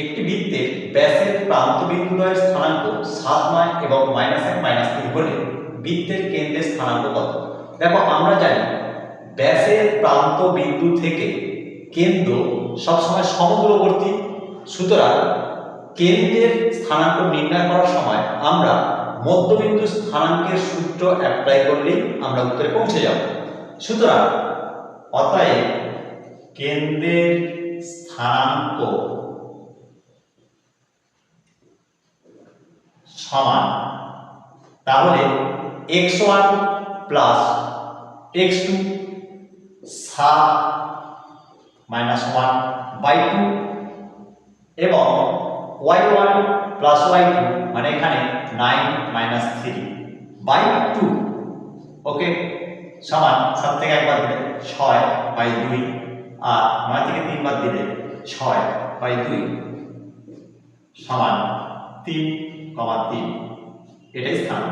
একটি বৃত্তের ব্যাসের প্রান্ত বিন্দুদ্বয়ের স্থানাঙ্ক সাত নয় এবং মাইনাস এক, মাইনাস তিন হলে বৃত্তের কেন্দ্রের স্থানাঙ্ক কত? দেখো, আমরা জানি ব্যাসের প্রান্ত বিন্দু থেকে কেন্দ্র সবসময় সমদূরবর্তী। সুতরাং কেন্দ্রের স্থানাঙ্ক নির্ণয় করার সময় আমরা মধ্যবিন্দু স্থানাঙ্কের সূত্র অ্যাপ্লাই করলেই আমরা উত্তরে পৌঁছে যাব। সুতরাং অতএব কেন্দ্রের স্থানাঙ্ক সমান, তাহলে x one plus x two সাত মাইনাস ওয়ান বাই টু এবং y one plus y two মানে এখানে nine minus three by two okay সমান, সাত থেকে একবার দিলে ছয় বাই দুই, আর নয় থেকে তিনবার দিলে ছয় বাই দুই, সমান তিন কমা তিন। এটাই স্থান।